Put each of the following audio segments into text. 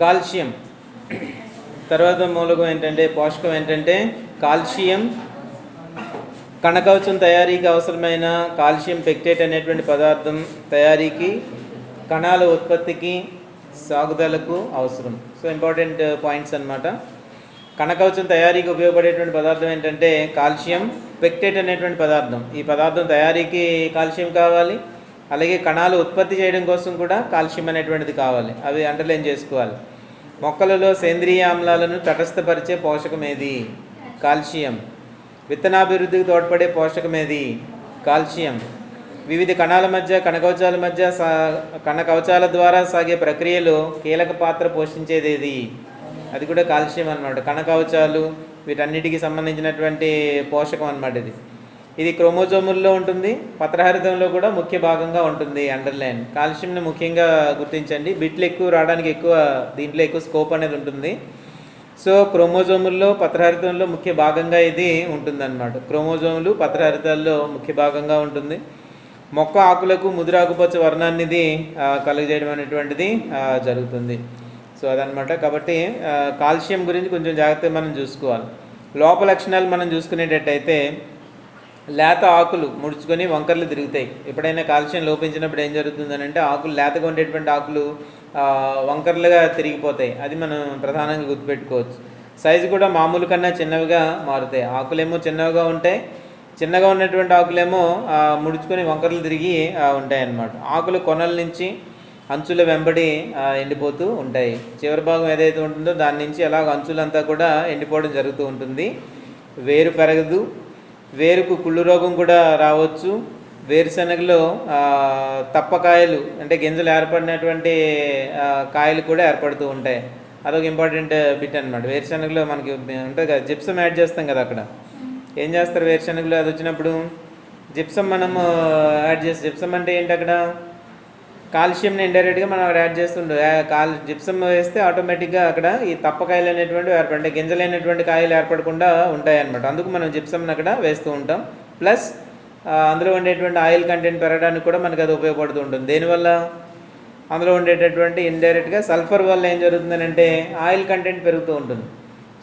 Calcium. తర్వాత మూలకం ఏంటంటే పోషకం ఏంటంటే కాల్షియం కణకవచం తయారీకి అవసరమైన కాల్షియం పెక్టేట్ అనేటువంటి పదార్థం తయారీకి కణాల ఉత్పత్తికి సాగుదలకు అవసరం. సో ఇంపార్టెంట్ పాయింట్స్ అన్నమాట. కణకవచం తయారీకి ఉపయోగపడేటువంటి పదార్థం ఏంటంటే కాల్షియం పెక్టేట్ అనేటువంటి పదార్థం. ఈ పదార్థం తయారీకి కాల్షియం కావాలి? అలాగే కణాలు ఉత్పత్తి చేయడం కోసం కూడా కాల్షియం అనేటువంటిది కావాలి. అవి అండర్లైన్ చేసుకోవాలి. మొక్కలలో సేంద్రియ ఆమ్లాలను తటస్థపరిచే పోషకం ఏది? కాల్షియం. విత్తనాభివృద్ధికి తోడ్పడే పోషకం ఏది? కాల్షియం. వివిధ కణాల మధ్య కణకవచాల మధ్య సా కణకవచాల ద్వారా సాగే ప్రక్రియలో కీలక పాత్ర పోషించేది ఏది? అది కూడా కాల్షియం అన్నమాట. కణకవచాలు వీటన్నిటికీ సంబంధించినటువంటి పోషకం అన్నమాట ఇది. ఇది క్రోమోజోముల్లో ఉంటుంది పత్రహరితంలో కూడా ముఖ్య భాగంగా ఉంటుంది అండర్లైన్. కాల్షియంని ముఖ్యంగా గుర్తించండి. బిట్లు ఎక్కువ రావడానికి ఎక్కువ దీంట్లో ఎక్కువ స్కోప్ అనేది ఉంటుంది. సో క్రోమోజోముల్లో పత్రహరితంలో ముఖ్య భాగంగా ఇది ఉంటుందన్నమాట. క్రోమోజోములు పత్రహరితాల్లో ముఖ్య భాగంగా ఉంటుంది. మొక్క ఆకులకు ముదురాకుపచ్చ వర్ణాన్ని ఇది కలుగజేయడం అనేటువంటిది జరుగుతుంది. సో అదనమాట కాబట్టి కాల్షియం గురించి కొంచెం జాగ్రత్తగా మనం చూసుకోవాలి. లోప లక్షణాలు మనం చూసుకునేటట్టయితే లేత ఆకులు ముడుచుకొని వంకర్లు తిరుగుతాయి. ఎప్పుడైనా కాల్షియం లోపించినప్పుడు ఏం జరుగుతుందని అంటే ఆకులు లేతగా ఉండేటువంటి ఆకులు వంకర్లుగా తిరిగిపోతాయి. అది మనం ప్రధానంగా గుర్తుపెట్టుకోవచ్చు. సైజు కూడా మామూలు కన్నా చిన్నవిగా మారుతాయి. ఆకులేమో చిన్నవిగా ఉంటాయి. చిన్నగా ఉన్నటువంటి ఆకులేమో ముడుచుకొని వంకర్లు తిరిగి ఉంటాయి అన్నమాట ఆకులు కొనల నుంచి అంచుల వెంబడి ఎండిపోతూ ఉంటాయి. చివరి భాగం ఏదైతే ఉంటుందో దాని నుంచి అలాగ అంచులంతా కూడా ఎండిపోవడం జరుగుతూ ఉంటుంది. వేరు పెరగదు. వేరుకు కుళ్ళు రోగం కూడా రావచ్చు. వేరుశనగలో తప్పకాయలు అంటే గింజలు ఏర్పడినటువంటి కాయలు కూడా ఏర్పడుతూ ఉంటాయి. అదొక ఇంపార్టెంట్ బిట్ అనమాట వేరుశనగలో మనకి ఉంటుంది కదా జిప్సం యాడ్ చేస్తాం కదా అక్కడ. ఏం చేస్తారు వేరుశనగలు? అది వచ్చినప్పుడు జిప్సం మనము యాడ్ చేసి జిప్సం అంటే ఏంటి అక్కడ? కాల్షియంని ఇండైరెక్ట్గా మనం అక్కడ యాడ్ చేస్తుండే కాల్ జిప్సం వేస్తే ఆటోమేటిక్గా అక్కడ ఈ తప్పకాయలు అనేటువంటివి ఏర్పడి గింజలైనటువంటి కాయలు ఏర్పడకుండా ఉంటాయన్నమాట. అందుకు మనం జిప్సంని అక్కడ వేస్తూ ఉంటాం. ప్లస్ అందులో ఉండేటువంటి ఆయిల్ కంటెంట్ పెరగడానికి కూడా మనకి అది ఉపయోగపడుతూ ఉంటుంది. దేనివల్ల? అందులో ఉండేటటువంటి ఇండైరెక్ట్గా సల్ఫర్ వల్ల ఏం జరుగుతుందని అంటే ఆయిల్ కంటెంట్ పెరుగుతూ ఉంటుంది.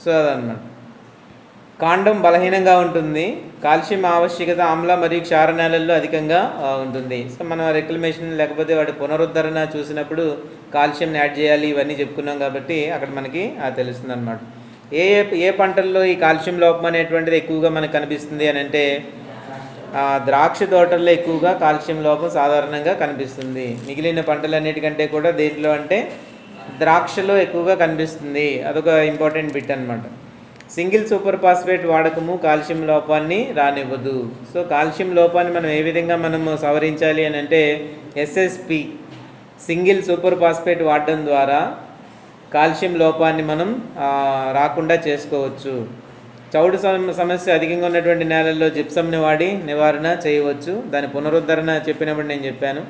సో అదనమాట కాండం బలహీనంగా ఉంటుంది. కాల్షియం ఆవశ్యకత ఆమ్ల మరియు క్షార నేలల్లో అధికంగా ఉంటుంది. సో మనం రెక్లమేషన్ లేకపోతే వాటి పునరుద్ధరణ చూసినప్పుడు కాల్షియం యాడ్ చేయాలి ఇవన్నీ చెప్పుకున్నాం కాబట్టి అక్కడ మనకి తెలుస్తుంది అనమాట ఏ ఏ- పంటల్లో ఈ కాల్షియం లోపం అనేటువంటిది ఎక్కువగా మనకు కనిపిస్తుంది అని అంటే ద్రాక్ష తోటల్లో ఎక్కువగా కాల్షియం లోపం సాధారణంగా కనిపిస్తుంది. మిగిలిన పంటలన్నిటికంటే కూడా దేంట్లో అంటే ద్రాక్షలో ఎక్కువగా కనిపిస్తుంది. అదొక ఇంపార్టెంట్ బిట్ అనమాట సింగిల్ సూపర్ ఫాస్ఫేట్ వాడకము కాల్షియం లోపాన్ని రానివ్వదు. సో కాల్షియం లోపాన్ని మనం ఏ విధంగా మనము సవరించాలి అని అంటే ఎస్ఎస్పి సింగిల్ సూపర్ ఫాస్ఫేట్ వాడడం ద్వారా కాల్షియం లోపాన్ని మనం రాకుండా చేసుకోవచ్చు. చౌడు సమ- సమస్య అధికంగా ఉన్నటువంటి నేలల్లో జిప్సంని వాడి నివారణ చేయవచ్చు. దాని పునరుద్ధరణ చెప్పినప్పుడు నేను చెప్పాను.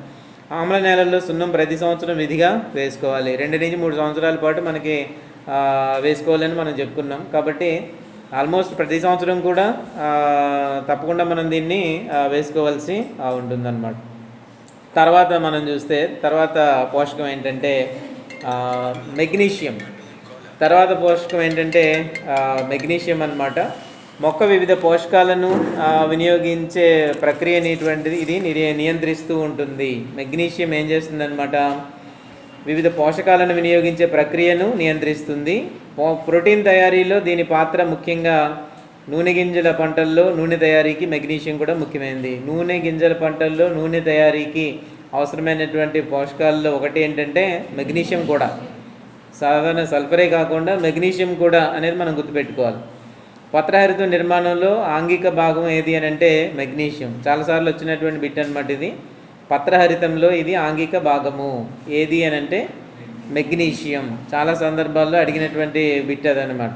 ఆమ్ల నేలల్లో సున్నం ప్రతి సంవత్సరం విధిగా వేసుకోవాలి. రెండు నుంచి మూడు సంవత్సరాల పాటు మనకి వేసుకోవాలని మనం చెప్పుకున్నాం. కాబట్టి ఆల్మోస్ట్ ప్రతి సంవత్సరం కూడా తప్పకుండా మనం దీన్ని వేసుకోవాల్సి ఉంటుందన్నమాట. తర్వాత మనం చూస్తే తర్వాత పోషకం ఏంటంటే మెగ్నీషియం. తర్వాత పోషకం ఏంటంటే మెగ్నీషియం అన్నమాట. మొక్క వివిధ పోషకాలను వినియోగించే ప్రక్రియ అనేటువంటిది ఇది నియంత్రిస్తూ ఉంటుంది. మెగ్నీషియం ఏం చేస్తుందన్నమాట? వివిధ పోషకాలను వినియోగించే ప్రక్రియను నియంత్రిస్తుంది. పో- ప్రోటీన్ తయారీలో దీని పాత్ర ముఖ్యంగా నూనె గింజల పంటల్లో నూనె తయారీకి మెగ్నీషియం కూడా ముఖ్యమైనది. నూనె గింజల పంటల్లో నూనె తయారీకి అవసరమైనటువంటి పోషకాల్లో ఒకటి ఏంటంటే మెగ్నీషియం కూడా. సాధారణ సల్ఫరే కాకుండా మెగ్నీషియం కూడా అనేది మనం గుర్తుపెట్టుకోవాలి. పత్రహరిత నిర్మాణంలో ఆంగిక భాగం ఏది అని అంటే మెగ్నీషియం. చాలాసార్లు వచ్చినటువంటి బిట్ అనమాట ఇది. పత్రహరితంలో ఇది ఆంగిక భాగము. ఏది అని అంటే మెగ్నీషియం. చాలా సందర్భాల్లో అడిగినటువంటి బిట్ అదనమాట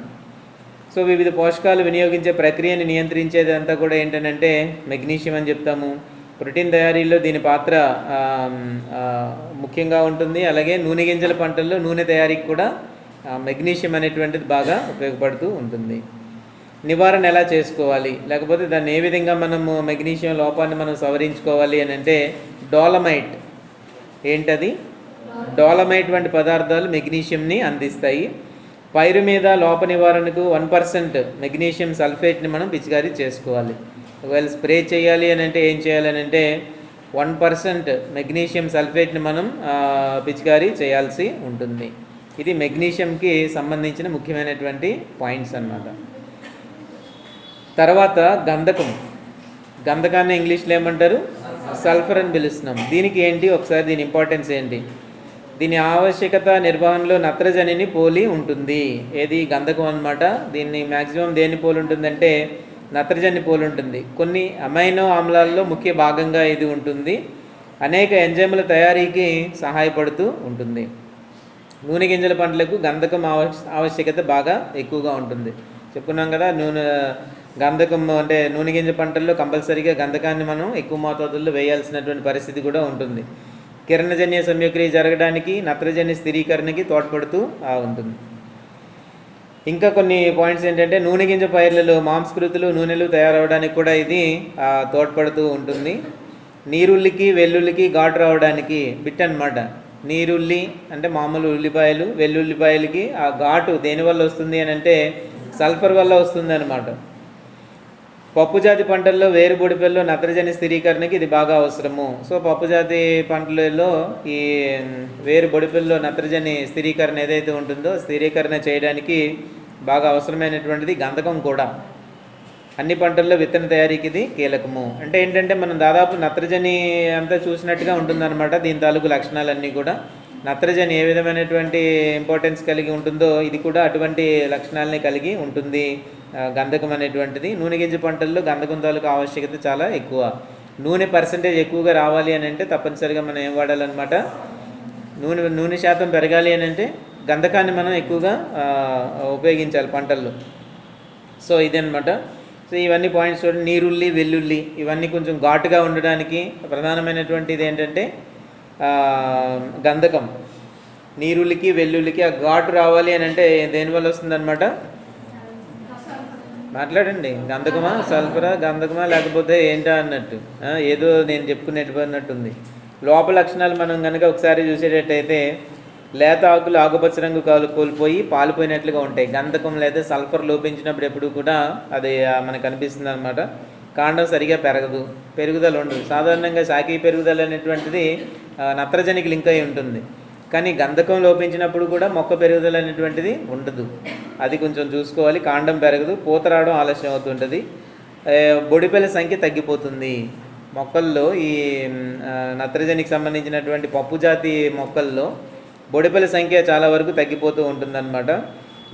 సో వివిధ పోషకాలు వినియోగించే ప్రక్రియని నియంత్రించేదంతా కూడా ఏంటంటే మెగ్నీషియం అని చెప్తాము. ప్రోటీన్ తయారీలో దీని పాత్ర ముఖ్యంగా ఉంటుంది. అలాగే నూనె గింజల పంటల్లో నూనె తయారీకి కూడా మెగ్నీషియం అనేటువంటిది బాగా ఉపయోగపడుతూ ఉంటుంది. నివారణ ఎలా చేసుకోవాలి? లేకపోతే దాన్ని ఏ విధంగా మనము మెగ్నీషియం లోపాన్ని మనం సవరించుకోవాలి అని అంటే డోలమైట్. ఏంటది? డోలమైట్ వంటి పదార్థాలు మెగ్నీషియంని అందిస్తాయి. పైరు మీద లోప నివారణకు వన్ పర్సెంట్ మెగ్నీషియం సల్ఫేట్ని మనం పిచికారీ చేసుకోవాలి. ఒకవేళ స్ప్రే చేయాలి అని అంటే ఏం చేయాలి అని అంటే వన్ పర్సెంట్ మెగ్నీషియం సల్ఫేట్ని మనం పిచికారీ చేయాల్సి ఉంటుంది. ఇది మెగ్నీషియంకి సంబంధించిన ముఖ్యమైనటువంటి పాయింట్స్ అన్నమాట. తర్వాత గంధకం. గంధకాన్ని ఇంగ్లీష్లో ఏమంటారు? సల్ఫర్ అని పిలుస్తున్నాం. దీనికి ఏంటి? ఒకసారి దీని ఇంపార్టెన్స్ ఏంటి? దీని ఆవశ్యకత నిర్వహణలో నత్రజనిని పోలి ఉంటుంది. ఏది? గంధకం అన్నమాట. దీన్ని మ్యాక్సిమం దేన్ని పోలి ఉంటుందంటే నత్రజని పోలి ఉంటుంది. కొన్ని అమైనో ఆమ్లాల్లో ముఖ్య భాగంగా ఇది ఉంటుంది. అనేక ఎంజైముల తయారీకి సహాయపడుతూ ఉంటుంది. నూనె గింజల పంటలకు గంధకం ఆవశ్యకత బాగా ఎక్కువగా ఉంటుంది. చెప్పుకున్నాం కదా నూనె గంధకం అంటే నూనె గింజ పంటల్లో కంపల్సరీగా గంధకాన్ని మనం ఎక్కువ మోతాదుల్లో వేయాల్సినటువంటి పరిస్థితి కూడా ఉంటుంది. కిరణజన్య సంయోక్రియ జరగడానికి నత్రజన్య స్థిరీకరణకి తోడ్పడుతూ ఉంటుంది ఇంకా కొన్ని పాయింట్స్ ఏంటంటే నూనె గింజ పైర్లలో మాంసకృతులు నూనెలు తయారవడానికి కూడా ఇది తోడ్పడుతూ ఉంటుంది. నీరుల్లికి వెల్లుల్లికి ఘాటు రావడానికి బిట్ అనమాట నీరుల్లి అంటే మామూలు ఉల్లిపాయలు వెల్లుల్లిపాయలకి ఆ ఘాటు దేనివల్ల వస్తుంది అని అంటే సల్ఫర్ వల్ల వస్తుంది అనమాట పప్పు జాతి పంటల్లో వేరు బొడిపెల్లో నత్రజని స్థిరీకరణకి ఇది బాగా అవసరము. సో పప్పు జాతి పంటలలో ఈ వేరు బొడిపెల్లో నత్రజని స్థిరీకరణ ఏదైతే ఉంటుందో స్థిరీకరణ చేయడానికి బాగా అవసరమైనటువంటిది గంధకం కూడా. అన్ని పంటల్లో విత్తన తయారీకి ఇది కీలకము. అంటే ఏంటంటే మనం దాదాపు నత్రజని అంతా చూసినట్టుగా ఉంటుందన్నమాట. దీని తాలూకు లక్షణాలన్నీ కూడా. నత్రజని ఏ విధమైనటువంటి ఇంపార్టెన్స్ కలిగి ఉంటుందో ఇది కూడా అటువంటి లక్షణాలని కలిగి ఉంటుంది. గంధకం అనేటువంటిది. నూనె గింజ పంటల్లో గంధకం తాలూకు ఆవశ్యకత చాలా ఎక్కువ. నూనె పర్సంటేజ్ ఎక్కువగా రావాలి అని అంటే తప్పనిసరిగా మనం ఏం వాడాలన్నమాట? నూనె నూనె శాతం పెరగాలి అని అంటే గంధకాన్ని మనం ఎక్కువగా ఉపయోగించాలి పంటల్లో. సో ఇదనమాట సో ఇవన్నీ పాయింట్స్ చూడండి. నీరుల్లి వెల్లుల్లి ఇవన్నీ కొంచెం ఘాటుగా ఉండడానికి ప్రధానమైనటువంటిది ఏంటంటే గంధకం. నీరుల్లికి వెల్లుల్లికి ఆ ఘాటు రావాలి అని అంటే దేనివల్ల వస్తుందన్నమాట? మాట్లాడండి. గంధకమా సల్ఫరా గంధకమా లేకపోతే ఏంటా అన్నట్టు. ఏదో నేను చెప్పుకునేటన్నట్టుంది లోపల లక్షణాలు మనం కనుక ఒకసారి చూసేటట్టయితే లేత ఆకులు ఆకుపచ్చ రంగు కాలు కోల్పోయి పాలిపోయినట్లుగా ఉంటాయి. గంధకం లేదా సల్ఫర్ లోపించినప్పుడు ఎప్పుడు కూడా అది మనకు అనిపిస్తుంది అనమాట కాండం సరిగా పెరగదు. పెరుగుదల ఉండదు. సాధారణంగా సాకి పెరుగుదల అనేటువంటిది నత్రజనికి లింక్ అయి ఉంటుంది. కానీ గంధకం లోపించినప్పుడు కూడా మొక్క పెరుగుదల అనేటువంటిది ఉండదు. అది కొంచెం చూసుకోవాలి. కాండం పెరగదు. పూత రావడం ఆలస్యం అవుతుంటుంది. ఆ, బొడిపెల సంఖ్య తగ్గిపోతుంది. మొక్కల్లో ఈ నత్రజనికి సంబంధించినటువంటి పప్పు జాతి మొక్కల్లో బొడిపెల సంఖ్య చాలా వరకు తగ్గిపోతూ ఉంటుందన్నమాట.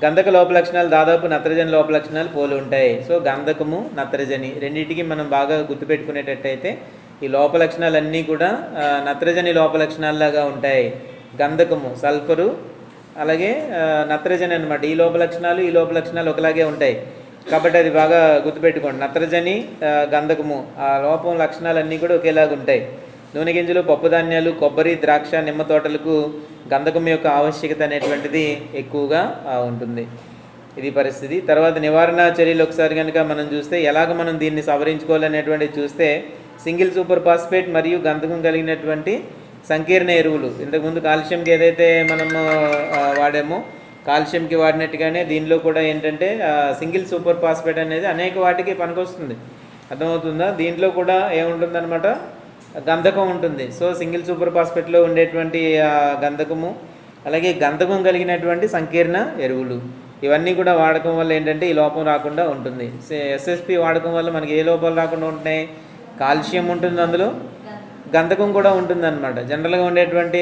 గంధక లోప లక్షణాలు దాదాపు నత్రజని లోప లక్షణాలు పోలి ఉంటాయి. సో గంధకము నత్రజని రెండింటికి మనం బాగా గుర్తుపెట్టుకునేటట్టయితే ఈ లోప లక్షణాలన్నీ కూడా నత్రజని లోప లక్షణాల్లాగా ఉంటాయి. గంధకము సల్ఫరు అలాగే నత్రజని అనమాట ఈ లోప లక్షణాలు ఈ లోప లక్షణాలు ఒకలాగే ఉంటాయి. కాబట్టి అది బాగా గుర్తుపెట్టుకోండి. నత్రజని గంధకము ఆ లోపం లక్షణాలన్నీ కూడా ఒకేలాగా ఉంటాయి. నూనె గింజలు పప్పు ధాన్యాలు కొబ్బరి ద్రాక్ష నిమ్మ తోటలకు గంధకం యొక్క ఆవశ్యకత అనేటువంటిది ఎక్కువగా ఉంటుంది. ఇది పరిస్థితి. తర్వాత నివారణ చర్యలు ఒకసారి కనుక మనం చూస్తే ఎలాగ మనం దీన్ని సవరించుకోవాలనేటువంటిది చూస్తే సింగిల్ సూపర్ ఫాస్ఫేట్ మరియు గంధకం కలిగినటువంటి సంకీర్ణ ఎరువులు. ఇంతకుముందు కాల్షియంకి ఏదైతే మనము వాడామో కాల్షియంకి వాడినట్టుగానే దీనిలో కూడా ఏంటంటే సింగిల్ సూపర్ ఫాస్ఫేట్ అనేది అనేక వాటికి పనికొస్తుంది. అర్థమవుతుందా? దీంట్లో కూడా ఏముంటుందన్నమాట? గంధకం ఉంటుంది. సో సింగిల్ సూపర్ ఫాస్ఫేట్లో ఉండేటువంటి గంధకము అలాగే గంధకం కలిగినటువంటి సంకీర్ణ ఎరువులు. ఇవన్నీ కూడా వాడకం వల్ల ఏంటంటే ఈ లోపం రాకుండా ఉంటుంది. ఎస్ఎస్పి వాడకం వల్ల మనకి ఏ లోపాలు రాకుండా ఉంటున్నాయి? కాల్షియం ఉంటుంది అందులో. గంధకం కూడా ఉంటుందన్నమాట. జనరల్గా ఉండేటువంటి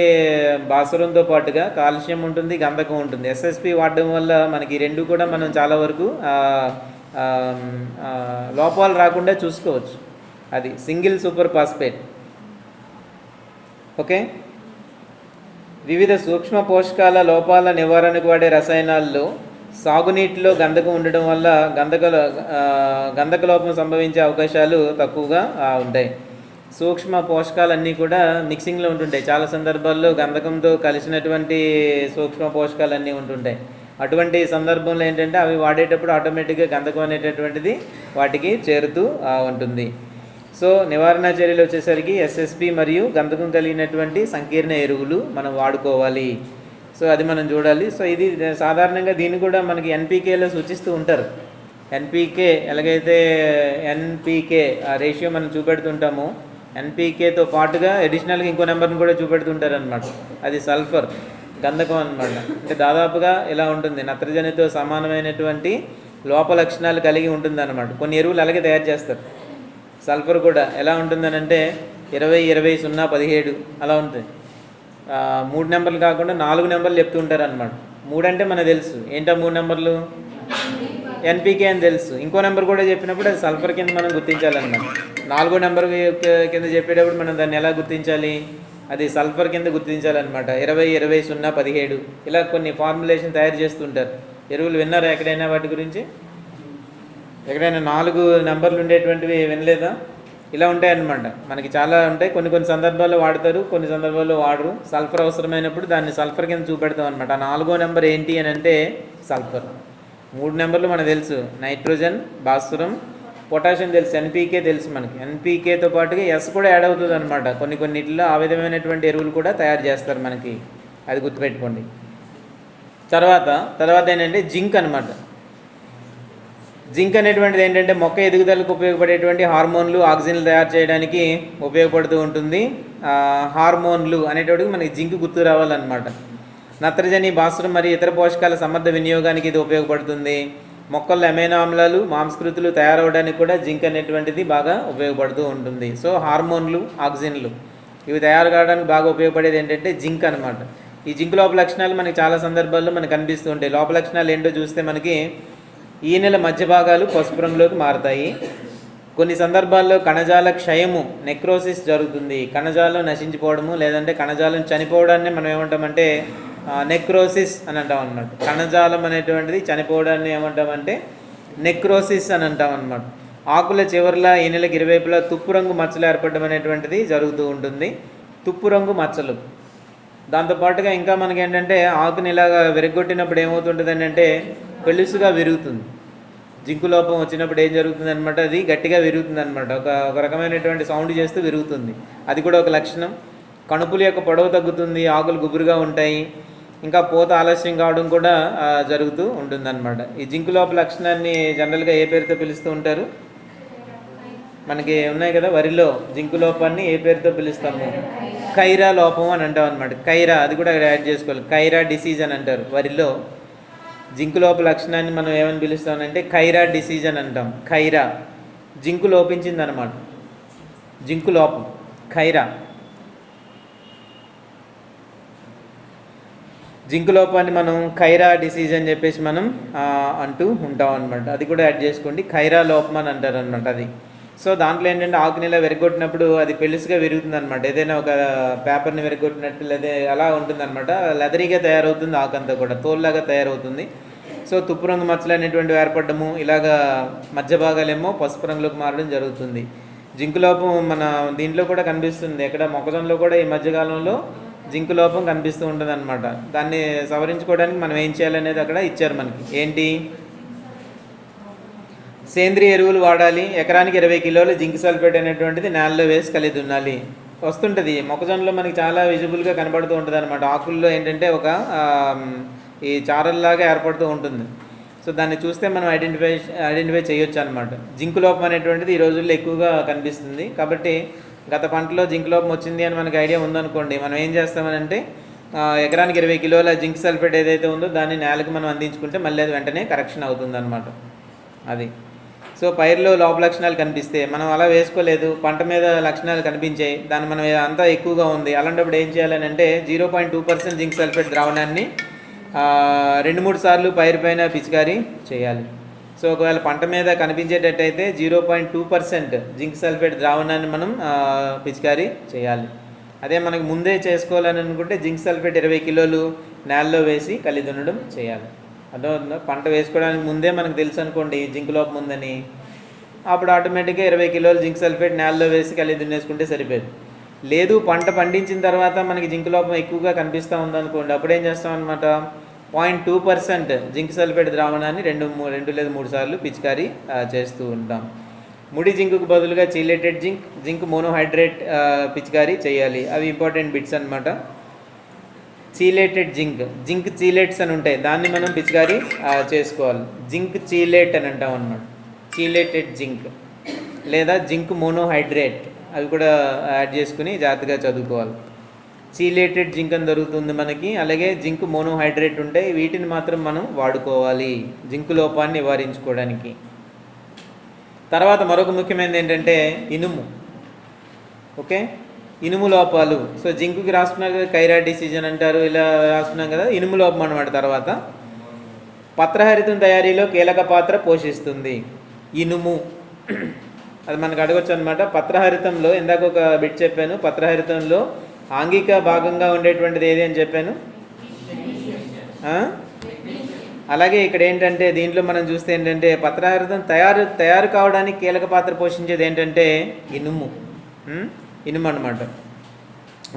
భాస్వరంతో పాటుగా కాల్షియం ఉంటుంది గంధకం ఉంటుంది. ఎస్ఎస్పి వాడడం వల్ల మనకి రెండు కూడా మనం చాలా వరకు లోపాలు రాకుండా చూసుకోవచ్చు. అది సింగిల్ సూపర్ ఫాస్ఫేట్. ఓకే? వివిధ సూక్ష్మ పోషకాల లోపాల నివారణకు వాడే రసాయనాల్లో సాగునీటిలో గంధకం ఉండడం వల్ల గంధక గంధక లోపం సంభవించే అవకాశాలు తక్కువగా ఉంటాయి. సూక్ష్మ పోషకాలన్నీ కూడా మిక్సింగ్లో ఉంటుంటాయి. చాలా సందర్భాల్లో గంధకంతో కలిసినటువంటి సూక్ష్మ పోషకాలన్నీ ఉంటుంటాయి. అటువంటి సందర్భంలో ఏంటంటే అవి వాడేటప్పుడు ఆటోమేటిక్గా గంధకం అనేటటువంటిది వాటికి చేరుతూ ఉంటుంది. సో నివారణ చర్యలు వచ్చేసరికి ఎస్ఎస్పి మరియు గంధకం కలిగినటువంటి సంకీర్ణ ఎరువులు మనం వాడుకోవాలి. సో అది మనం చూడాలి. సో ఇది సాధారణంగా దీన్ని కూడా మనకి ఎన్పికేలో సూచిస్తూ ఉంటారు. ఎన్పికే ఎలాగైతే ఎన్పికే ఆ రేషియో మనం చూపెడుతుంటామో ఎన్పికేతో పాటుగా అడిషనల్గా ఇంకో నెంబర్ని కూడా చూపెడుతుంటారు అనమాట అది సల్ఫర్ గంధకం అనమాట అంటే దాదాపుగా ఇలా ఉంటుంది. నత్రజనితో సమానమైనటువంటి లోప లక్షణాలు కలిగి ఉంటుంది అనమాట కొన్ని ఎరువులు అలాగే తయారు చేస్తారు. సల్ఫర్ కూడా ఎలా ఉంటుందనంటే ఇరవై ఇరవై సున్నా పదిహేడు అలా ఉంటుంది. మూడు నెంబర్లు కాకుండా నాలుగు నెంబర్లు చెప్తుంటారు అనమాట మూడు అంటే మనకు తెలుసు. ఏంటా మూడు నెంబర్లు? ఎన్పికే అని తెలుసు. ఇంకో నెంబర్ కూడా చెప్పినప్పుడు అది సల్ఫర్ కింద మనం గుర్తించాలన్నమాట. నాలుగో నెంబర్ కింద చెప్పేటప్పుడు మనం దాన్ని ఎలా గుర్తించాలి? అది సల్ఫర్ కింద గుర్తించాలన్నమాట. ఇరవై ఇరవై సున్నా పదిహేడు. ఇలా కొన్ని ఫార్ములేషన్ తయారు చేస్తుంటారు. ఎరువులు విన్నారా ఎక్కడైనా వాటి గురించి? ఎక్కడైనా నాలుగు నెంబర్లు ఉండేటువంటివి వినలేదా? ఇలా ఉంటాయన్నమాట. మనకి చాలా ఉంటాయి. కొన్ని కొన్ని సందర్భాల్లో వాడతారు కొన్ని సందర్భాల్లో వాడరు. సల్ఫర్ అవసరమైనప్పుడు దాన్ని సల్ఫర్ కింద చూపెడతాం అనమాట ఆ నాలుగో నెంబర్ ఏంటి అని అంటే సల్ఫర్ మూడు నెంబర్లు మనకు తెలుసు. నైట్రోజన్ భాస్వరం పొటాషియం తెలుసు. ఎన్పీకే తెలుసు మనకి. ఎన్పీకేతో పాటుగా ఎస్ కూడా యాడ్ అవుతుంది అనమాట కొన్ని కొన్నిటిలో ఆ విధమైనటువంటి ఎరువులు కూడా తయారు చేస్తారు మనకి. అది గుర్తుపెట్టుకోండి. తర్వాత తర్వాత ఏంటంటే జింక్ అనమాట జింక్ అనేటువంటిది ఏంటంటే మొక్క ఎదుగుదలకు ఉపయోగపడేటువంటి హార్మోన్లు ఆక్సిజన్లు తయారు చేయడానికి ఉపయోగపడుతూ ఉంటుంది. హార్మోన్లు అనేటువంటివి మనకి జింక్ గుర్తు రావాలన్నమాట. నత్రజని భాస్వరం మరియు ఇతర పోషకాల సమర్థ వినియోగానికి ఇది ఉపయోగపడుతుంది. మొక్కల్లో అమైనో ఆమ్లాలు మాంసకృతులు తయారవడానికి కూడా జింక్ అనేటువంటిది బాగా ఉపయోగపడుతూ ఉంటుంది. సో హార్మోన్లు ఆక్సిజన్లు ఇవి తయారు కావడానికి బాగా ఉపయోగపడేది ఏంటంటే జింక్ అనమాట ఈ జింక్ లోప లక్షణాలు మనకి చాలా సందర్భాల్లో మనకు కనిపిస్తూ ఉంటాయి. లోప లక్షణాలు ఏంటో చూస్తే మనకి ఈ నెల మధ్య భాగాలు పసుపు రంగులోకి మారుతాయి. కొన్ని సందర్భాల్లో కణజాల క్షయము నెక్రోసిస్ జరుగుతుంది. కణజాలం నశించిపోవడము లేదంటే కణజాలం చనిపోవడాన్ని మనం ఏమంటామంటే నెక్రోసిస్ అని అంటాం అనమాట కణజాలం అనేటువంటిది చనిపోవడాన్ని ఏమంటామంటే నెక్రోసిస్ అని అంటాం అనమాట ఆకుల చివర్ల ఈనెలకు నెలకి ఇరువైపులా తుప్పు రంగు మచ్చలు ఏర్పడడం అనేటువంటిది జరుగుతూ ఉంటుంది. తుప్పు రంగు మచ్చలు. దాంతోపాటుగా ఇంకా మనకి ఏంటంటే ఆకుని ఇలాగ విరగొట్టినప్పుడు ఏమవుతుంటుంది అంటే పెలుసుగా విరుగుతుంది. జింకు లోపం వచ్చినప్పుడు ఏం జరుగుతుంది అనమాట అది గట్టిగా విరుగుతుంది అనమాట ఒక ఒక రకమైనటువంటి సౌండ్ చేస్తూ విరుగుతుంది. అది కూడా ఒక లక్షణం. కణుపుల యొక్క పొడవు తగ్గుతుంది ఆకులు గుబురుగా ఉంటాయి. ఇంకా పూత ఆలస్యం కావడం కూడా జరుగుతూ ఉంటుందన్నమాట. ఈ జింకు లోప లక్షణాన్ని జనరల్గా ఏ పేరుతో పిలుస్తూ ఉంటారు? మనకి ఉన్నాయి కదా వరిలో జింకు లోపాన్ని ఏ పేరుతో పిలుస్తాము? కైరా లోపం అని అంటాం అనమాట కైరా అది కూడా యాడ్ చేసుకోవాలి. కైరా డిసీజ్ అని అంటారు వరిలో. జింకు లోప లక్షణాన్ని మనం ఏమని పిలుస్తామంటే కైరా డిసీజ్ అని అంటాం. ఖైరా జింకు లోపించింది అనమాట జింకు లోపం. ఖైరా జింకు లోపాన్ని మనం ఖైరా డిసీజ్ అని చెప్పేసి మనం అంటూ ఉంటాం అనమాట అది కూడా యాడ్ చేసుకోండి. ఖైరా లోపం అని అంటారు అనమాట అది. సో దాంట్లో ఏంటంటే ఆకు నెల విరగొట్టినప్పుడు అది పెలుసుగా విరుగుతుంది అనమాట ఏదైనా ఒక పేపర్ని విరగొట్టినట్టు లేదా అలా ఉంటుంది అనమాట లెదరీగా తయారవుతుంది ఆకంతా కూడా. తోల్లాగా తయారవుతుంది. సో తుప్పు రంగు మచ్చలు అనేటువంటివి ఏర్పడము ఇలాగా మధ్య భాగాలేమో పసుపు రంగులోకి మారడం జరుగుతుంది. జింకు లోపం మన దీంట్లో కూడా కనిపిస్తుంది. ఎక్కడ మొక్కజొన్నలో కూడా ఈ మధ్యకాలంలో జింకు లోపం కనిపిస్తూ ఉంటుంది అనమాట దాన్ని సవరించుకోవడానికి మనం ఏం చేయాలనేది అక్కడ ఇచ్చారు మనకి. ఏంటి? సేంద్రియ ఎరువులు వాడాలి. ఎకరానికి ఇరవై కిలోల జింక్ సల్ఫేట్ అనేటువంటిది నేలలో వేసి కలిగి దున్నాలి. వస్తుంటుంది. మొక్కజొన్నలో మనకి చాలా విజిబుల్గా కనబడుతూ ఉంటుంది అనమాట ఆకుల్లో ఏంటంటే ఒక ఈ చారల్లాగా ఏర్పడుతూ ఉంటుంది. సో దాన్ని చూస్తే మనం ఐడెంటిఫై ఐడెంటిఫై చేయొచ్చు అనమాట జింక్ లోపం అనేటువంటిది ఈ రోజుల్లో ఎక్కువగా కనిపిస్తుంది. కాబట్టి గత పంటలో జింక్ లోపం వచ్చింది అని మనకు ఐడియా ఉందనుకోండి. మనం ఏం చేస్తామనంటే ఎకరానికి ఇరవై కిలోల జింక్ సల్ఫేట్ ఏదైతే ఉందో దాన్ని నేలకు మనం అందించుకుంటే మళ్ళీ అది వెంటనే కరెక్షన్ అవుతుంది అనమాట అది. సో పైరులో లోప లక్షణాలు కనిపిస్తే మనం అలా వేసుకోలేదు పంట మీద లక్షణాలు కనిపించాయి దాన్ని మనం అంతా ఎక్కువగా ఉంది. అలాంటప్పుడు ఏం చేయాలని అంటే zero point two percent zinc sulphate ద్రావణాన్ని రెండు మూడు సార్లు పైరు పైన పిచికారీ చేయాలి. సో ఒకవేళ పంట మీద కనిపించేటట్టయితే zero point two percent zinc sulphate ద్రావణాన్ని మనం పిచికారీ చేయాలి. అదే మనకి ముందే చేసుకోవాలని అనుకుంటే జింక్ సల్ఫేట్ ఇరవై కిలోలు నేలలో వేసి కలి దున్నడం చేయాలి. అర్థమవుతుందా? పంట వేసుకోవడానికి ముందే మనకు తెలుసు అనుకోండి జింక్ లోపం ఉందని. అప్పుడు ఆటోమేటిక్గా ఇరవై కిలోలు జింక్ సల్ఫేట్ నేలలో వేసి కలిగి దున్నేసుకుంటే సరిపోయేది. లేదు పంట పండించిన తర్వాత మనకి జింక్ లోపం ఎక్కువగా కనిపిస్తూ ఉందనుకోండి అప్పుడు ఏం చేస్తాం అనమాట point two percent zinc sulphate ద్రావణాన్ని రెండు రెండు లేదా మూడు సార్లు పిచికారీ చేస్తూ ఉంటాం. ముడి జింకుకు బదులుగా చీలేటెడ్ జింక్ జింక్ మోనోహైడ్రేట్ పిచికారి పిచికారీ చేయాలి. అవి ఇంపార్టెంట్ బిట్స్ అన్నమాట. చీలేటెడ్ జింక్ జింక్ చీలేట్స్ అని ఉంటాయి. దాన్ని మనం పిచికారీ చేసుకోవాలి. జింక్ చీలేట్ అని అంటాం అన్నమాట. Chelated zinc. లేదా జింక్ మోనోహైడ్రేట్. అవి కూడా యాడ్ చేసుకుని జాగ్రత్తగా చదువుకోవాలి. చీలేటెడ్ జింక్ అని దొరుకుతుంది మనకి. అలాగే జింక్ మోనోహైడ్రేట్ ఉంటాయి వీటిని మాత్రం మనం వాడుకోవాలి జింక్ లోపాన్ని నివారించుకోవడానికి. తర్వాత మరొక ముఖ్యమైనది ఏంటంటే ఇనుము. ఓకే? ఇనుము లోపాలు. సో జింకుకి రాసుకున్నారు కదా కైరా డిసిజన్ అంటారు ఇలా రాసుకున్నాం కదా ఇనుము లోపం అనమాట తర్వాత. పత్రహరితం తయారీలో కీలక పాత్ర పోషిస్తుంది. ఇనుము. అది మనకు అడగొచ్చు అనమాట పత్రహరితంలో ఇందాక ఒక బిట్ చెప్పాను పత్రహరితంలో ఆంగిక భాగంగా ఉండేటువంటిది ఏది అని చెప్పాను? అలాగే ఇక్కడ ఏంటంటే దీంట్లో మనం చూస్తే ఏంటంటే పత్రార్థం తయారు తయారు కావడానికి కీలక పాత్ర పోషించేది ఏంటంటే ఇనుము. ఇనుము అన్నమాట.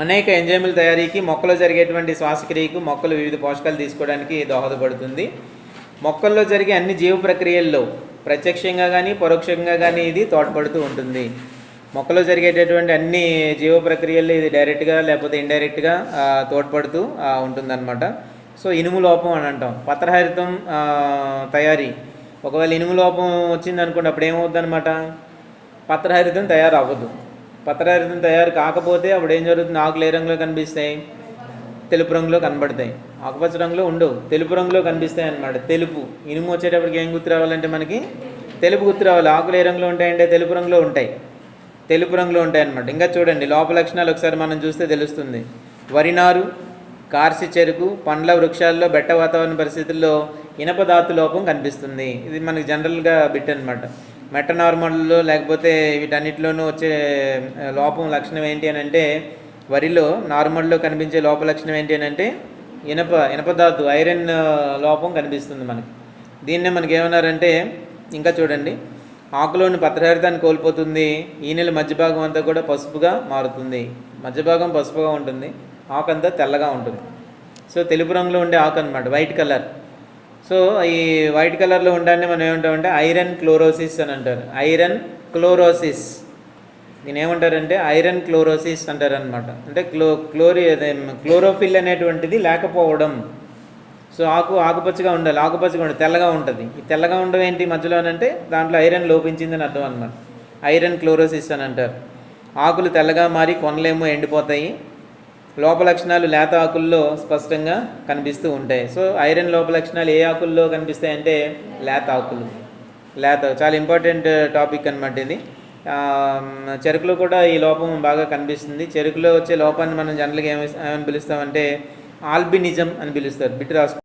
అనేక ఎంజైముల తయారీకి మొక్కలో జరిగేటువంటి శ్వాసక్రియకు మొక్కలు వివిధ పోషకాలు తీసుకోవడానికి దోహదపడుతుంది. మొక్కల్లో జరిగే అన్ని జీవ ప్రక్రియల్లో ప్రత్యక్షంగా కానీ పరోక్షంగా కానీ ఇది తోడ్పడుతూ ఉంటుంది. మొక్కలో జరిగేటటువంటి అన్ని జీవ ప్రక్రియలు ఇది డైరెక్ట్గా లేకపోతే ఇండైరెక్ట్గా తోడ్పడుతూ ఉంటుందన్నమాట. సో ఇనుము లోపం అని అంటాం. పత్రహరితం తయారీ. ఒకవేళ ఇనుము లోపం వచ్చింది అనుకోండి అప్పుడు ఏమవుద్ది అనమాట పత్రహరితం తయారు అవ్వదు పత్రహరితం తయారు కాకపోతే అప్పుడు ఏం జరుగుతుంది? ఆకులు ఏ రంగులో కనిపిస్తాయి? తెలుపు రంగులో కనబడతాయి. ఆకుపచ్చ రంగులో ఉండవు. తెలుపు రంగులో కనిపిస్తాయి అన్నమాట. తెలుపు. ఇనుము వచ్చేటప్పటికి ఏం గుర్తు రావాలంటే మనకి తెలుపు గుర్తు రావాలి. ఆకులు ఏ రంగులో ఉంటాయంటే తెలుపు రంగులో ఉంటాయి. తెలుపు రంగులో ఉంటాయన్నమాట. ఇంకా చూడండి లోప లక్షణాలు ఒకసారి మనం చూస్తే తెలుస్తుంది. వరినారు కార్సి చెరుకు పండ్ల వృక్షాల్లో బెట్ట వాతావరణ పరిస్థితుల్లో ఇనప ధాతు లోపం కనిపిస్తుంది. ఇది మనకి జనరల్గా బిట్ అనమాట మెట్ట నార్మల్లో లేకపోతే వీటన్నిటిలోనూ వచ్చే లోపం లక్షణం ఏంటి అని అంటే వరిలో నార్మల్లో కనిపించే లోప లక్షణం ఏంటి అని అంటే ఇనప ఇనపధాతు ఐరన్ లోపం కనిపిస్తుంది మనకి. దీన్నే మనకి ఏమన్నారంటే ఇంకా చూడండి ఆకులోని పత్రహరితాన్ని కోల్పోతుంది. ఈ నెల మధ్య భాగం అంతా కూడా పసుపుగా మారుతుంది. మధ్య భాగం పసుపుగా ఉంటుంది. ఆకు అంతా తెల్లగా ఉంటుంది. సో తెలుపు రంగులో ఉండే ఆకు అనమాట వైట్ కలర్. సో ఈ వైట్ కలర్లో ఉండడాన్ని మనం ఏమంటామంటే ఐరన్ క్లోరోసిస్ అని అంటారు. Iron chlorosis. దీని ఏమంటారంటే ఐరన్ క్లోరోసిస్ అంటారు అనమాట అంటే క్లో క్లోరి క్లోరోఫిల్ అనేటువంటిది లేకపోవడం. సో ఆకు ఆకుపచ్చగా ఉండాలి ఆకుపచ్చగా ఉండాలి తెల్లగా ఉంటుంది. ఈ తెల్లగా ఉండడం ఏంటి మధ్యలో అంటే దాంట్లో ఐరన్ లోపించిందని అర్థం అనమాట ఐరన్ క్లోరోసిస్ అని అంటారు. ఆకులు తెల్లగా మారి కొనలేమో ఎండిపోతాయి. లోప లక్షణాలు లేత ఆకుల్లో స్పష్టంగా కనిపిస్తూ ఉంటాయి. సో ఐరన్ లోప లక్షణాలు ఏ ఆకుల్లో కనిపిస్తాయి అంటే లేత ఆకులు. లేత చాలా ఇంపార్టెంట్ టాపిక్ అనమాట ఇది. చెరుకులో కూడా ఈ లోపం బాగా కనిపిస్తుంది. చెరుకులో వచ్చే లోపాన్ని మనం జనరల్గా ఏమి ఏమని పిలుస్తామంటే ఆల్బినిజం అని పిలుస్తారు. బిట్ రాసు